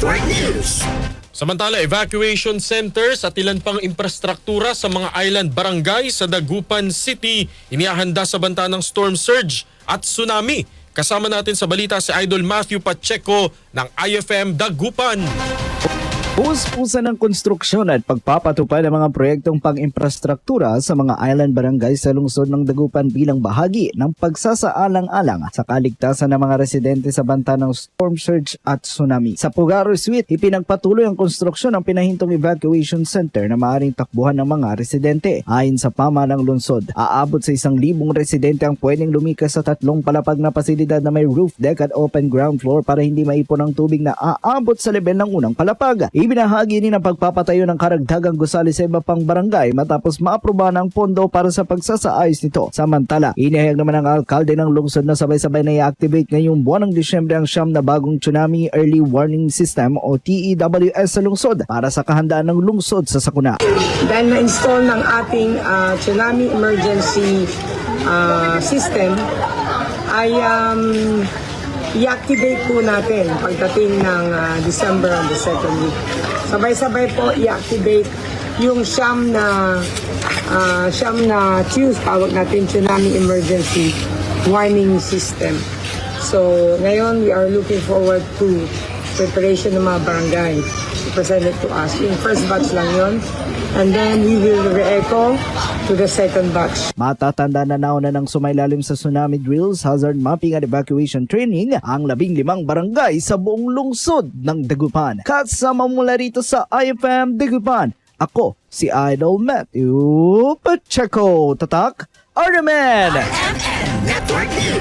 Network News. Samantala, evacuation centers at ilan pang infrastruktura sa mga island barangay sa Dagupan City inihahanda sa banta ng storm surge at tsunami. Kasama natin sa balita si Idol Matthew Pacheco ng IFM Dagupan. Puspusan ng konstruksyon at pagpapatupad ng mga proyektong pang-infrastruktura sa mga island barangay sa lungsod ng Dagupan bilang bahagi ng pagsasaalang-alang sa kaligtasan ng mga residente sa banta ng storm surge at tsunami. Sa Pugaro Suite, ipinagpatuloy ang konstruksyon ng pinahintong evacuation center na maaaring takbuhan ng mga residente. Ayon sa pama ng lungsod, aabot sa isang libong residente ang pwedeng lumikas sa tatlong palapag na pasilidad na may roof deck at open ground floor para hindi maipon ang tubig na aabot sa level ng unang palapag. Ibinahagi din ang pagpapatayo ng karagdagang gusali sa iba pang barangay matapos maaprobahan ang pondo para sa pagsasaayos nito. Samantala, inihayag naman ng alkalde ng lungsod na sabay-sabay na i-activate ngayong buwan ng Disyembre ang siyam na bagong Tsunami Early Warning System o TEWS sa lungsod para sa kahandaan ng lungsod sa sakuna. dahil na-install ng ating ah, tsunami emergency ah, system ay um, i-activate po natin pagdating ng ah, December on the second week. Sabay-sabay po i-activate yung siyam na ah, siyam na TUS, tawag natin Tsunami Emergency Warning System. So, ngayon we are looking forward to preparation ng mga barangay to present it to us. Yung first batch lang yon And then we will re-echo to the second batch. Matatanda na nauna ng sumailalim sa tsunami drills, hazard mapping at evacuation training ang labing limang barangay sa buong lungsod ng Dagupan. Kasama mula rito sa IFM Dagupan, ako si Idol Matthew Pacheco. Tatak, Arnaman! IFM Network News.